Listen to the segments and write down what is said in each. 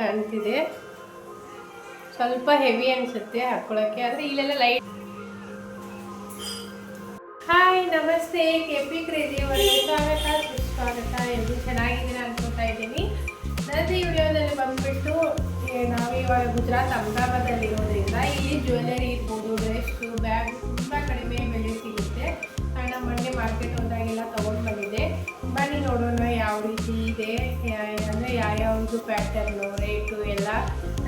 ಕಾಣ್ತಿದೆ. ಸ್ವಲ್ಪ ಹೆವಿ ಅನ್ಸುತ್ತೆ ಹಾಕೊಳ್ಳೋಕ್ಕೆ ಆದರೆ ಇಲ್ಲೆಲ್ಲ ಲೈಟ್ ಹಾಯ್ ನಮಸ್ತೆ. ಕೆ ಪಿ ಕ್ರೇಜಿ ಸ್ವಾಗತ. ಸುಸ್ವಾಗತ. ಎಲ್ಲರೂ ಚೆನ್ನಾಗಿದ್ದೀರಾ ಅನ್ಕೊತಾ ಇದ್ದೀನಿ. ನನ್ನ ಈ ವಿಡಿಯೋದಲ್ಲಿ ಬಂದ್ಬಿಟ್ಟು ನಾವು ಇವಾಗ ಗುಜರಾತ್ ಅಹಮದಾಬಾದಲ್ಲಿ ಇರೋದ್ರಿಂದ ಇಲ್ಲಿ ಜ್ಯುವೆಲರಿ ಇರ್ಬೋದು ಡ್ರೆಸ್ಸು ಬ್ಯಾಗ್ ತುಂಬ ಕಡಿಮೆ ಬೆಲೆ ಸಿಗುತ್ತೆ. ನಾನು ಮೊನ್ನೆ ಮಾರ್ಕೆಟ್ ಹೋದಾಗೆಲ್ಲ ತೊಗೊಂಡು ಬಂದಿದ್ದೆ. ಬನ್ನಿ ನೋಡೋಣ ಯಾವ ರೀತಿ ಇದೆ. ಯಾವ್ಯಾವುದು ಪ್ಯಾಟರ್ನು ರೇಟು ಎಲ್ಲ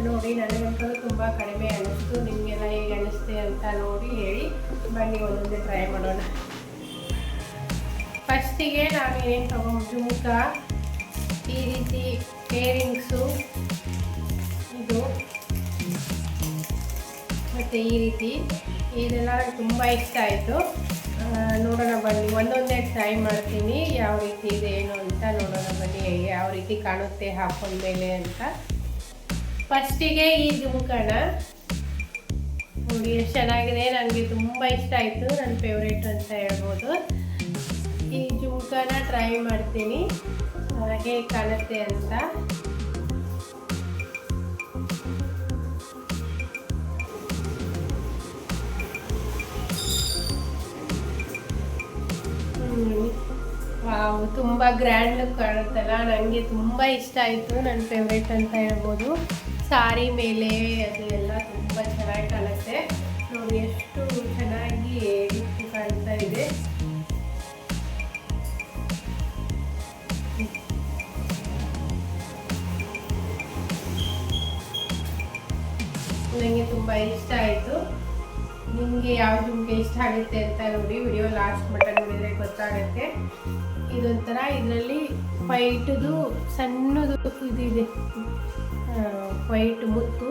ನೋಡಿ ನನಗಂತೂ ತುಂಬ ಕಡಿಮೆ ಅನ್ನಿಸ್ತು ನಿಮಗೆಲ್ಲ ಹೇಗೆ ಅನ್ನಿಸ್ತೆ ಅಂತ ನೋಡಿ ಹೇಳಿ ಬನ್ನಿ, ಒಂದೊಂದೇ ಟ್ರೈ ಮಾಡೋಣ. ಫಸ್ಟಿಗೆ ನಾನು ಏನು ತಗೊಂಡು ಈ ರೀತಿ ಏರಿಂಗ್ಸು ಇದು. ಮತ್ತು ಈ ರೀತಿ. ಇದೆಲ್ಲ ತುಂಬ ಇಷ್ಟ ಆಯಿತು. ನೋಡೋಣ ಬನ್ನಿ. ಒಂದೊಂದೇ ಟ್ರೈ ಮಾಡ್ತೀನಿ. ಯಾವ ರೀತಿ ಇದೆ, ಏನು ಅಂತ ನೋಡೋಣ ಬನ್ನಿ. ಯಾವ ರೀತಿ ಕಾಣುತ್ತೆ ಹಾಕೊಂಡ್ಮೇಲೆ ಅಂತ. ಫಸ್ಟಿಗೆ ಈ ಜುಮ್ಕಣ ನೋಡಿ, ಎಷ್ಟು ಚೆನ್ನಾಗಿದೆ. ನನಗೆ ತುಂಬ ಇಷ್ಟ ಆಯಿತು. ನನ್ನ ಫೇವ್ರೇಟ್ ಅಂತ ಹೇಳ್ಬೋದು. ಈ ಜುಮ್ಕನ ಟ್ರೈ ಮಾಡ್ತೀನಿ. ಹೇಗೆ ಕಾಣುತ್ತೆ ಅಂತ. ವಾವ್, ತುಂಬ ಗ್ರ್ಯಾಂಡ್ ಲುಕ್ ಕಾಣುತ್ತಲ್ಲ. ನನಗೆ ತುಂಬ ಇಷ್ಟ ಆಯಿತು. ನನ್ನ ಫೇವ್ರೇಟ್ ಅಂತ ಹೇಳ್ಬೋದು. ಸಾರಿ ಮೇಲೆ ಅದು ಎಲ್ಲ ತುಂಬ ಚೆನ್ನಾಗಿ ಕಾಣುತ್ತೆ. ನೋಡಿ, ಎಷ್ಟು ಚೆನ್ನಾಗಿ ಕಾಣ್ತಾ ಇದೆ. ನನಗೆ ತುಂಬ ಇಷ್ಟ ಆಯಿತು. ನಿಮಗೆ ಯಾವ ಜುಮ್ಕೆ ಇಷ್ಟ ಆಗುತ್ತೆ ಅಂತ ನೋಡಿ ವಿಡಿಯೋ ಲಾಸ್ಟ್ ಬಟನ್ ನೋಡಿದರೆ ಗೊತ್ತಾಗುತ್ತೆ. ಇದೊಂಥರ ಇದರಲ್ಲಿ ವೈಟದು ಸಣ್ಣದು ಇದಿದೆ. ಇದೆ ವೈಟ್ ಮುತ್ತು.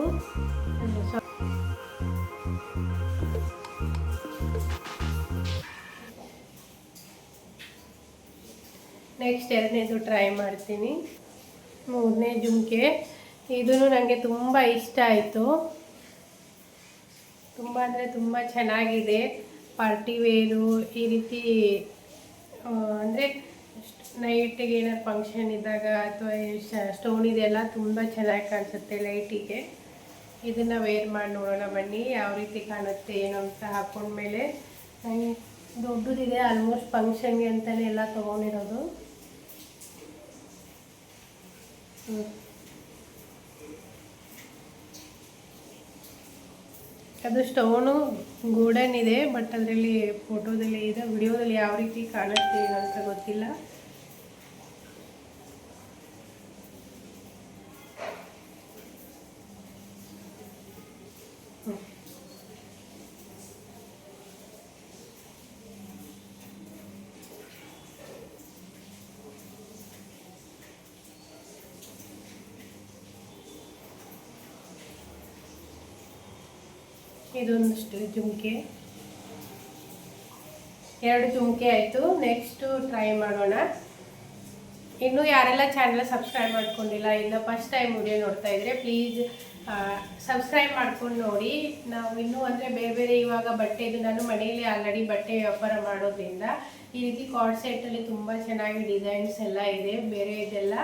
ನೆಕ್ಸ್ಟ್ ಎರಡನೇದು ಟ್ರೈ ಮಾಡ್ತೀನಿ. ಮೂರನೇ ಜುಮ್ಕೆ. ಇದೂ ನನಗೆ ತುಂಬ ಇಷ್ಟ ಆಯಿತು. ತುಂಬ ಅಂದರೆ ತುಂಬ ಚೆನ್ನಾಗಿದೆ. ಪಾರ್ಟಿ ವೇರು ಈ ರೀತಿ ಅಂದರೆ ನೈಟಿಗೆ ಏನಾದ್ರು ಫಂಕ್ಷನ್ ಇದ್ದಾಗ ಅಥವಾ ಸ್ಟೋನ್ ಇದೆಲ್ಲ ತುಂಬ ಚೆನ್ನಾಗಿ ಕಾಣಿಸುತ್ತೆ ಲೈಟಿಗೆ ಇದನ್ನು ವೇರ್ ಮಾಡಿ ನೋಡೋಣ ಬನ್ನಿ, ಯಾವ ರೀತಿ ಕಾಣುತ್ತೆ, ಏನು ಅಂತ ಹಾಕ್ಕೊಂಡ್ಮೇಲೆ ದೊಡ್ಡದಿದೆ ಆಲ್ಮೋಸ್ಟ್ ಫಂಕ್ಷನ್ಗೆ ಅಂತಲೇ ಎಲ್ಲ ತೊಗೊಂಡಿರೋದು. ಹ್ಞೂ ಅದು ಸ್ಟೋನು ಗೋಡನ್ ಇದೆ ಬಟ್ ಅದರಲ್ಲಿ ಫೋಟೋದಲ್ಲಿ ಇದೆ ವಿಡಿಯೋದಲ್ಲಿ ಯಾವ ರೀತಿ ಕಾಣುತ್ತೆ ಅಂತ ಗೊತ್ತಿಲ್ಲ. ಇದೊಂದಷ್ಟು ಜುಮಕೆ. ಎರಡು ಜುಮಕೆ ಆಯಿತು. ನೆಕ್ಸ್ಟು ಟ್ರೈ ಮಾಡೋಣ. ಇನ್ನೂ ಯಾರೆಲ್ಲ ಚಾನಲ್ ಸಬ್ಸ್ಕ್ರೈಬ್ ಮಾಡ್ಕೊಂಡಿಲ್ಲ, ಇನ್ನು ಫಸ್ಟ್ ಟೈಮ್ ವಿಡಿಯೋ ನೋಡ್ತಾ ಇದ್ರೆ ಪ್ಲೀಸ್ ಸಬ್ಸ್ಕ್ರೈಬ್ ಮಾಡ್ಕೊಂಡು ನೋಡಿ. ನಾವು ಇನ್ನೂ ಅಂದರೆ ಬೇರೆ ಬೇರೆ ಇವಾಗ ಬಟ್ಟೆದು ನಾನು ಮನೆಯಲ್ಲಿ ಆಲ್ರೆಡಿ ಬಟ್ಟೆ ವ್ಯಾಪಾರ ಮಾಡೋದ್ರಿಂದ ಈ ರೀತಿ ಕಾರ್ಡ್ ಸೆಟ್ಟಲ್ಲಿ ತುಂಬ ಚೆನ್ನಾಗಿ ಡಿಸೈನ್ಸ್ ಎಲ್ಲ ಇದೆ. ಬೇರೆ ಇದೆಲ್ಲ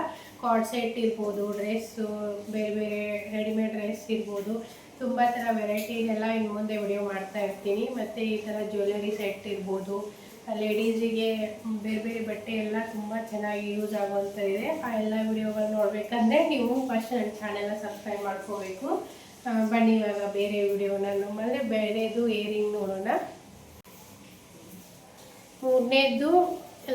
ಕಾರ್ಡ್ ಸೆಟ್ ಇರ್ಬೋದು ಡ್ರೆಸ್ಸು ಬೇರೆ ಬೇರೆ ರೆಡಿಮೇಡ್ ಡ್ರೆಸ್ ಇರ್ಬೋದು. ತುಂಬ ಥರ ವೆರೈಟಿನೆಲ್ಲ ಇನ್ನು ಮುಂದೆ ವಿಡಿಯೋ ಮಾಡ್ತಾ ಇರ್ತೀನಿ. ಮತ್ತು ಈ ಥರ ಜ್ಯುವೆಲರಿ ಸೆಟ್ ಇರ್ಬೋದು. ಲೇಡೀಸಿಗೆ ಬೇರೆ ಬೇರೆ ಬಟ್ಟೆ ಎಲ್ಲ ತುಂಬ ಚೆನ್ನಾಗಿ ಯೂಸ್ ಆಗುವಂಥದ್ದಿದೆ ಆ ಎಲ್ಲ ವಿಡಿಯೋಗಳು ನೋಡಬೇಕಂದ್ರೆ ನೀವು ಫಸ್ಟ್ ನನ್ನ ಚಾನೆಲ್ನ ಸಬ್ಸ್ಕ್ರೈಬ್ ಮಾಡ್ಕೋಬೇಕು. ಬನ್ನಿ ಇವಾಗ ಬೇರೆ ವಿಡಿಯೋನ ನಮ್ಮಲ್ಲೇ. ಬೇರೆದು ಏರಿಂಗ್ ನೋಡೋಣ. ಮೂರನೇದು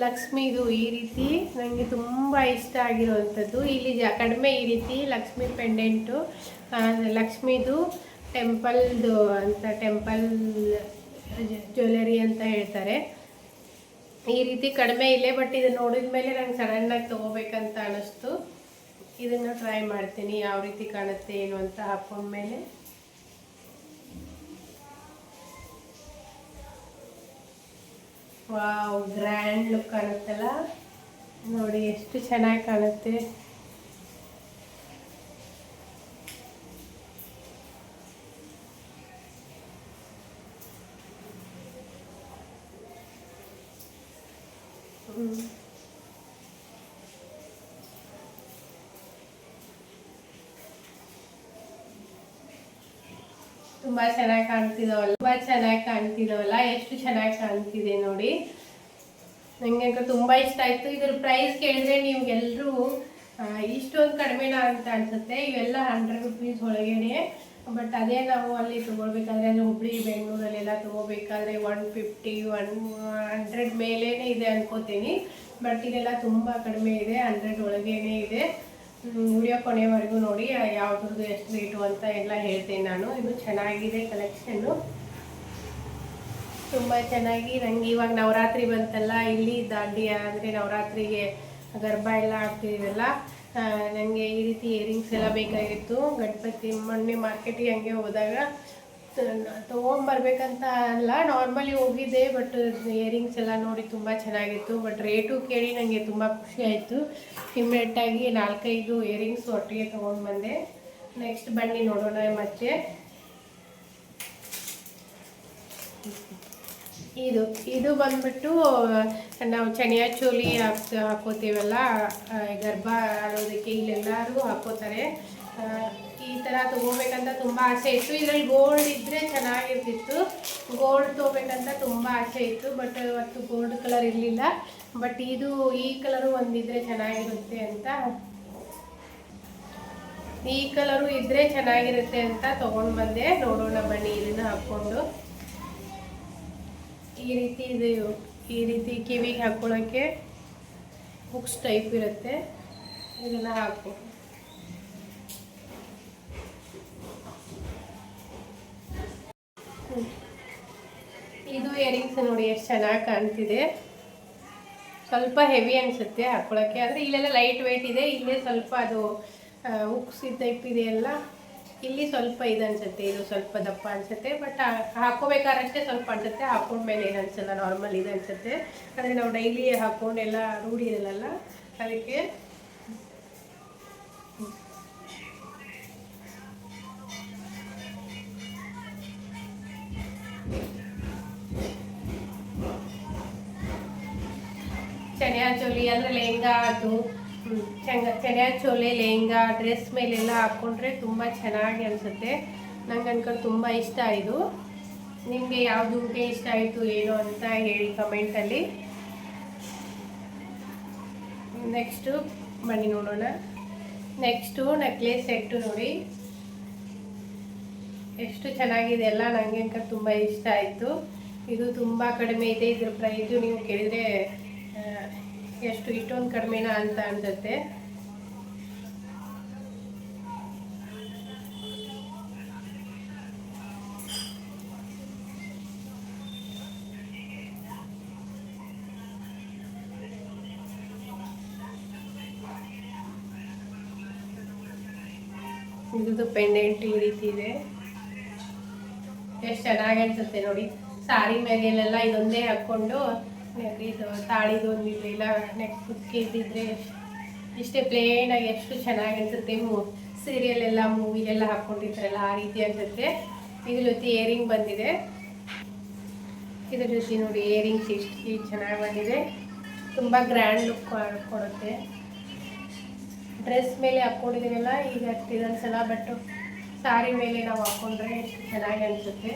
ಲಕ್ಷ್ಮಿದು ಈ ರೀತಿ ನನಗೆ ತುಂಬ ಇಷ್ಟ ಆಗಿರುವಂಥದ್ದು. ಇಲ್ಲಿ ಜ, ಕಡಿಮೆ ಈ ರೀತಿ ಲಕ್ಷ್ಮಿ ಪೆಂಡೆಂಟು ಲಕ್ಷ್ಮಿದು ಟೆಂಪಲ್ದು ಅಂತ ಟೆಂಪಲ್ ಜ್ಯುವೆಲರಿ ಅಂತ ಹೇಳ್ತಾರೆ. ಈ ರೀತಿ ಕಡಿಮೆ ಇಲ್ಲೇ ಬಟ್ ಇದು ನೋಡಿದ ಮೇಲೆ ನಂಗೆ ಸಡನ್ನಾಗಿ ತೊಗೋಬೇಕಂತ ಅನ್ನಿಸ್ತು ಇದನ್ನು ಟ್ರೈ ಮಾಡ್ತೀನಿ, ಯಾವ ರೀತಿ ಕಾಣುತ್ತೆ ಏನು ಅಂತ ಹಾಕೊಂಡ್ಮೇಲೆ. ವಾವ್ ಗ್ರ್ಯಾಂಡ್ ಲುಕ್ ಕಾಣುತ್ತಲ್ಲ? ನೋಡಿ ಎಷ್ಟು ಚೆನ್ನಾಗಿ ಕಾಣುತ್ತೆ. ತುಂಬಾ ಚೆನ್ನಾಗಿ ಕಾಣ್ತಿದಾವಲ್ಲ, ತುಂಬಾ ಚೆನ್ನಾಗಿ ಕಾಣ್ತಿದಾವಲ್ಲ, ಎಷ್ಟು ಚೆನ್ನಾಗಿ ಕಾಣ್ತಿದೆ ನೋಡಿ. ನಂಗೆ ತುಂಬ ಇಷ್ಟ ಆಯ್ತು. ಇದ್ರ ಪ್ರೈಸ್ ಕೇಳಿದ್ರೆ ನಿಮ್ಗೆಲ್ರೂ ಇಷ್ಟೊಂದು ಕಡಿಮೆನಾ ಅಂತ ಅನ್ಸುತ್ತೆ. ಇವೆಲ್ಲ ಹಂಡ್ರೆಡ್ ರುಪೀಸ್ ಒಳಗಡೆ ಬಟ್ ಅದೇ ನಾವು ಅಲ್ಲಿ ತೊಗೊಳ್ಬೇಕಾದ್ರೆ ಅಂದರೆ ಹುಬ್ಳಿ ಬೆಂಗಳೂರಲ್ಲೆಲ್ಲ ತಗೋಬೇಕಾದ್ರೆ ಒನ್ ಫಿಫ್ಟಿ ಒನ್ ಹಂಡ್ರೆಡ್ ಮೇಲೇ ಇದೆ ಅನ್ಕೋತೀನಿ. ಬಟ್ ಇದೆಲ್ಲ ತುಂಬ ಕಡಿಮೆ ಇದೆ ಹಂಡ್ರೆಡ್ ಒಳಗೇನೆ ಇದೆ. ವಿಡಿಯೋ ಕೊನೆವರೆಗೂ ನೋಡಿ ಯಾವ್ದ್ರದ್ದು ಎಷ್ಟು ರೇಟು ಅಂತ ಎಲ್ಲ ಹೇಳ್ತೀನಿ ನಾನು. ಇದು ಚೆನ್ನಾಗಿದೆ ಕಲೆಕ್ಷನ್ನು ತುಂಬ ಚೆನ್ನಾಗಿ, ನಂಗೆ ಇವಾಗ ನವರಾತ್ರಿ ಬಂತಲ್ಲ, ಇಲ್ಲಿ ದಾಡಿ ಅಂದರೆ ನವರಾತ್ರಿಗೆ ಗರ್ಭ ಎಲ್ಲ ಆಗ್ತಿದ್ದೀವಲ್ಲ ನನಗೆ ಈ ರೀತಿ ಇಯರಿಂಗ್ಸ್ ಎಲ್ಲ ಬೇಕಾಗಿತ್ತು. ಗಣಪತಿ, ಮೊನ್ನೆ ಮಾರ್ಕೆಟಿಗೆ ಹಂಗೆ ಹೋದಾಗ ತೊಗೊಂಬರ್ಬೇಕಂತ ಅಲ್ಲ. ನಾರ್ಮಲಿ ಹೋಗಿದ್ದೆ ಬಟ್ ಇಯರಿಂಗ್ಸ್ ಎಲ್ಲ ನೋಡಿ ತುಂಬ ಚೆನ್ನಾಗಿತ್ತು. ಬಟ್ ರೇಟು ಕೇಳಿ ನನಗೆ ತುಂಬ ಖುಷಿ ಆಯಿತು. ಇಮ್ಮಿಡಿಯೇಟಾಗಿ ನಾಲ್ಕೈದು ಇಯರಿಂಗ್ಸ್ ಒಟ್ಟಿಗೆ ತೊಗೊಂಡು ಬಂದೆ ನೆಕ್ಸ್ಟ್ ಬನ್ನಿ ನೋಡೋಣ ಮತ್ತೆ. ಇದು ಇದು ಬಂದ್ಬಿಟ್ಟು, ನಾವು ಚನಿಯಾ ಚೋಲಿ ಹಾಕ್ ಹಾಕೋತೀವಲ್ಲ ಗರ್ಭ ಆಡೋದಕ್ಕೆ ಇಲ್ಲೆಲ್ಲರೂ ಹಾಕೋತಾರೆ. ಈ ಥರ ತೊಗೋಬೇಕಂತ ತುಂಬ ಆಸೆ ಇತ್ತು. ಇದರಲ್ಲಿ ಗೋಲ್ಡ್ ಇದ್ದರೆ ಚೆನ್ನಾಗಿರ್ತಿತ್ತು. ಗೋಲ್ಡ್ ತೊಗೋಬೇಕಂತ ತುಂಬ ಆಸೆ ಇತ್ತು. ಬಟ್ ಅವತ್ತು ಗೋಲ್ಡ್ ಕಲರ್ ಇರಲಿಲ್ಲ. ಬಟ್ ಇದು ಈ ಕಲರು ಒಂದಿದ್ರೆ ಚೆನ್ನಾಗಿರುತ್ತೆ ಅಂತ ಈ ಕಲರು ಇದ್ರೆ ಚೆನ್ನಾಗಿರುತ್ತೆ ಅಂತ ತೊಗೊಂಡು ಬಂದೆ. ನೋಡೋಣ ಬನ್ನಿ ಇದನ್ನ ಹಾಕೊಂಡು ಈ ರೀತಿ ಇದು, ಈ ರೀತಿ ಕಿವಿಗೆ ಹಾಕ್ಕೊಳ್ಳೋಕ್ಕೆ ಬುಕ್ಸ್ ಟೈಪ್ ಇರುತ್ತೆ. ಇದನ್ನ ಹಾಕು. ಇಯರಿಂಗ್ಸ್ ನೋಡಿ ಎಷ್ಟು ಚೆನ್ನಾಗಿ ಕಾಣ್ತಿದೆ. ಸ್ವಲ್ಪ ಹೆವಿ ಅನಿಸುತ್ತೆ ಹಾಕ್ಕೊಳ್ಳೋಕ್ಕೆ ಆದರೆ ಇಲ್ಲೆಲ್ಲ ಲೈಟ್ ವೆಯ್ಟ್ ಇದೆ. ಇಲ್ಲೇ ಸ್ವಲ್ಪ ಅದು ಉಕ್ಸ್ ಟೈಪ್ ಇದೆಯಲ್ಲ ಇಲ್ಲಿ ಸ್ವಲ್ಪ ಇದು ಅನಿಸುತ್ತೆ, ಇದು ಸ್ವಲ್ಪ ದಪ್ಪ ಅನಿಸುತ್ತೆ. ಬಟ್ ಹಾಕ್ಕೋಬೇಕಾದಷ್ಟೇ ಸ್ವಲ್ಪ ಅನ್ಸುತ್ತೆ. ಹಾಕೊಂಡ್ಮೇಲೆ ಏನು ಅನಿಸಲ್ಲ ನಾರ್ಮಲ್ ಇದು ಅನ್ಸುತ್ತೆ. ಆದರೆ ನಾವು ಡೈಲಿ ಹಾಕೊಂಡೆಲ್ಲ ರೂಢಿ ಇರಲ್ಲ ಅದಕ್ಕೆ ಚಣಿಯಾ ಚೋಲಿ ಅಂದರೆ ಲೆಹಂಗಾ ಅದು. ಚಂಗ ಚಣಿಯಾ ಚೋಲೆ, ಲೆಹಂಗಾ ಡ್ರೆಸ್ ಮೇಲೆಲ್ಲ ಹಾಕ್ಕೊಂಡ್ರೆ ತುಂಬ ಚೆನ್ನಾಗಿ ಅನಿಸುತ್ತೆ. ನಂಗೆ ಅನ್ಕೊಂಡು ತುಂಬ ಇಷ್ಟ ಇದು. ನಿಮಗೆ ಯಾವುದು ಇಷ್ಟ ಆಯಿತು, ಏನು ಅಂತ ಹೇಳಿ ಕಮೆಂಟಲ್ಲಿ ನೆಕ್ಸ್ಟು ಬನ್ನಿ ನೋಡೋಣ. ನೆಕ್ಸ್ಟು ನೆಕ್ಲೆಸ್ ಸೆಟ್ಟು ನೋಡಿ. ಎಷ್ಟು ಚೆನ್ನಾಗಿದೆ ಅಲ್ಲ ನನಗೆ ಅಂತ ತುಂಬ ಇಷ್ಟ ಆಯಿತು. ಇದು ತುಂಬ ಕಡಿಮೆ ಇದೆ. ಇದ್ರ ಪ್ರೈಸು ನೀವು ಕೇಳಿದರೆ ಎಷ್ಟು ಇಷ್ಟೊಂದು ಕಡಿಮೆನಾ ಅಂತ ಅನ್ಸುತ್ತೆ. ಇದು ಪೆಂಡೆಂಟ್ ಈ ರೀತಿ ಇದೆ. ಎಷ್ಟು ಚೆನ್ನಾಗಿ ಅನ್ಸುತ್ತೆ ನೋಡಿ. ಸಾರಿ ಮೇಲೆಲ್ಲ ಇದೊಂದೇ ಹಾಕ್ಕೊಂಡು ಇದು ತಾಳಿದು ಒಂದು ಇಲ್ಲ ನೆಕ್ ಕುತ್ಕೆ ಇದ್ದಿದ್ರೆ ಇಷ್ಟೇ ಪ್ಲೇನ್ ಆಗಿ ಎಷ್ಟು ಚೆನ್ನಾಗಿ ಅನ್ಸುತ್ತೆ ಮೂ ಸೀರಿಯಲ್ ಎಲ್ಲ ಮೂವಿಲೆಲ್ಲ ಹಾಕ್ಕೊಂಡಿರ್ತಾರಲ್ಲ, ಆ ರೀತಿ ಅನ್ಸುತ್ತೆ ಇದ್ರ ಜೊತೆ ಏರಿಂಗ್ ಬಂದಿದೆ. ಇದ್ರ ಜೊತೆ ನೋಡಿ ಇಯರಿಂಗ್ಸ್ ಇಷ್ಟು ಚೆನ್ನಾಗಿ ಬಂದಿದೆ. ತುಂಬ ಗ್ರ್ಯಾಂಡ್ ಲುಕ್ ಕೊಡುತ್ತೆ. ಡ್ರೆಸ್ ಮೇಲೆ ಹಾಕ್ಕೊಂಡಿದ್ದೀನಲ್ಲ, ಈಗ ಅಷ್ಟು ಅನ್ಸಲ್ಲ ಬಟ್ ಸಾರಿ ಮೇಲೆ ನಾವು ಹಾಕ್ಕೊಂಡ್ರೆ ಎಷ್ಟು ಚೆನ್ನಾಗಿ ಅನಿಸುತ್ತೆ.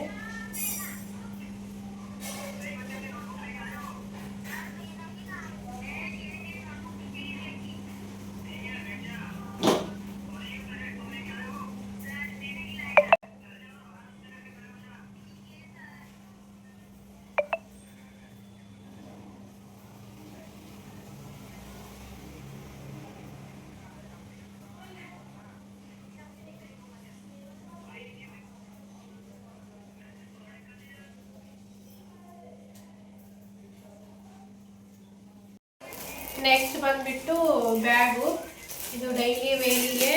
ನೆಕ್ಸ್ಟ್ ಬಂದುಬಿಟ್ಟು ಬ್ಯಾಗು ಇದು ಡೈಲಿ ವೇರಿಗೆ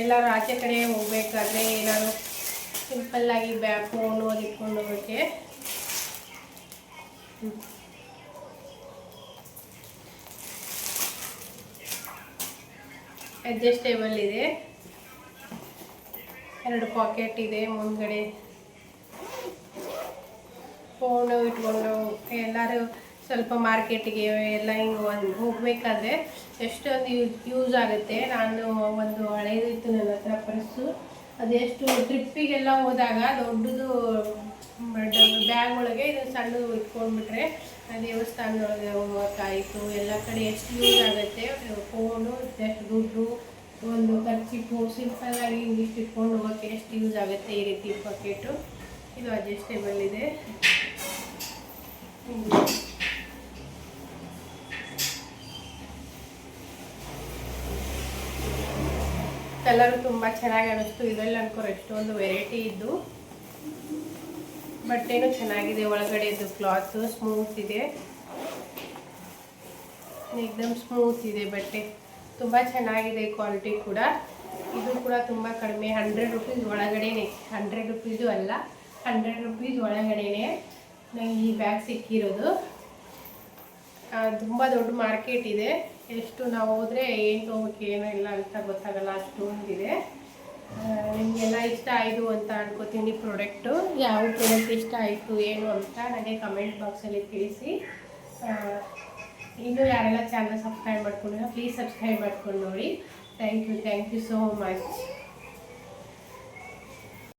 ಎಲ್ಲರೂ ಆಚೆ ಕಡೆ ಹೋಗ್ಬೇಕಾದ್ರೆ ಏನಾದ್ರು ಸಿಂಪಲ್ಲಾಗಿ ಬ್ಯಾಗ್ ಫೋನು ಅದು ಇಟ್ಕೊಂಡು ಹೋಗೋಕ್ಕೆ. ಅಡ್ಜಸ್ಟೇಬಲ್ ಇದೆ. ಎರಡು ಪಾಕೆಟ್ ಇದೆ ಮುಂದ್ಗಡೆ. ಫೋನು ಇಟ್ಕೊಂಡು ಎಲ್ಲರೂ ಸ್ವಲ್ಪ ಮಾರ್ಕೆಟಿಗೆ ಎಲ್ಲ ಹಿಂಗೆ ಒಂದು ಹೋಗಬೇಕಾದ್ರೆ ಎಷ್ಟೊಂದು ಯೂಸ್ ಯೂಸ್ ಆಗುತ್ತೆ. ನಾನು ಒಂದು ಹಳೇದಿತ್ತು ನನ್ನ ಹತ್ರ ಪರ್ಸು. ಅದೆಷ್ಟು ಟ್ರಿಪ್ಪಿಗೆಲ್ಲ ಹೋದಾಗ ದೊಡ್ಡದು ಬ್ಯಾಗ್ ಒಳಗೆ ಇದು ಸಣ್ಣ ಇಟ್ಕೊಂಡ್ಬಿಟ್ರೆ ದೇವಸ್ಥಾನದೊಳಗೆ ಹೋಗೋಕ್ಕಾಯಿತು. ಎಲ್ಲ ಕಡೆ ಎಷ್ಟು ಯೂಸ್ ಆಗುತ್ತೆ. ಫೋನು ಎಷ್ಟು ದುಡ್ಡು, ಒಂದು ಖರ್ಚಿಪ್ಪು ಸಿಂಪಲ್ಲಾಗಿ ಇಂಗ್ಲೀಷ್ ಇಟ್ಕೊಂಡು ಹೋಗೋಕ್ಕೆ ಎಷ್ಟು ಯೂಸ್ ಆಗುತ್ತೆ ಈ ರೀತಿ ಪಾಕೆಟು ಇದು ಅಡ್ಜಸ್ಟೇಬಲ್ ಇದೆ. ಕಲರು ತುಂಬ ಚೆನ್ನಾಗಿ ಅನ್ನಿಸ್ತು ಇದರಲ್ಲಿ ಅನ್ಕೋರು ಎಷ್ಟೊಂದು ವೆರೈಟಿ ಇದ್ದು. ಬಟ್ಟೆನೂ ಚೆನ್ನಾಗಿದೆ. ಒಳಗಡೆ ಇದು ಕ್ಲಾತ್ ಸ್ಮೂತ್ ಇದೆ. ಏಕ್ದಮ್ ಸ್ಮೂತ್ ಇದೆ ಬಟ್ಟೆ. ತುಂಬ ಚೆನ್ನಾಗಿದೆ ಕ್ವಾಲಿಟಿ ಕೂಡ. ಇದು ಕೂಡ ತುಂಬ ಕಡಿಮೆ. ಹಂಡ್ರೆಡ್ ರುಪೀಸ್ ಒಳಗಡೆನೆ. ಹಂಡ್ರೆಡ್ ರುಪೀಸು ಅಲ್ಲ. ಹಂಡ್ರೆಡ್ ರುಪೀಸ್ ಒಳಗಡೆನೆ ನಂಗೆ ಈ ಬ್ಯಾಗ್ ಸಿಕ್ಕಿರೋದು. ತುಂಬ ದೊಡ್ಡ ಮಾರ್ಕೆಟ್ ಇದೆ. ಎಷ್ಟು ನಾವು ಹೋದರೆ ಏನು ತೊಗೋಬೇಕು, ಏನೋ ಇಲ್ಲ ಅಂತ ಗೊತ್ತಾಗಲ್ಲ ಅಷ್ಟೊಂದಿದೆ ನಿಮಗೆಲ್ಲ ಇಷ್ಟ ಆಯಿತು ಅಂತ ಅನ್ಕೋತೀನಿ ಪ್ರಾಡಕ್ಟು ಯಾವ ಪ್ರಾಡಕ್ಟ್ ಇಷ್ಟ ಆಯಿತು, ಏನು ಅಂತ ನನಗೆ ಕಮೆಂಟ್ ಬಾಕ್ಸಲ್ಲಿ ತಿಳಿಸಿ. ಇನ್ನೂ ಯಾರೆಲ್ಲ ಚಾನಲ್ ಸಬ್ಸ್ಕ್ರೈಬ್ ಮಾಡ್ಕೊಂಡಿಲ್ಲ ಪ್ಲೀಸ್ ಸಬ್ಸ್ಕ್ರೈಬ್ ಮಾಡ್ಕೊಂಡು ನೋಡಿ. Thank you thank you so much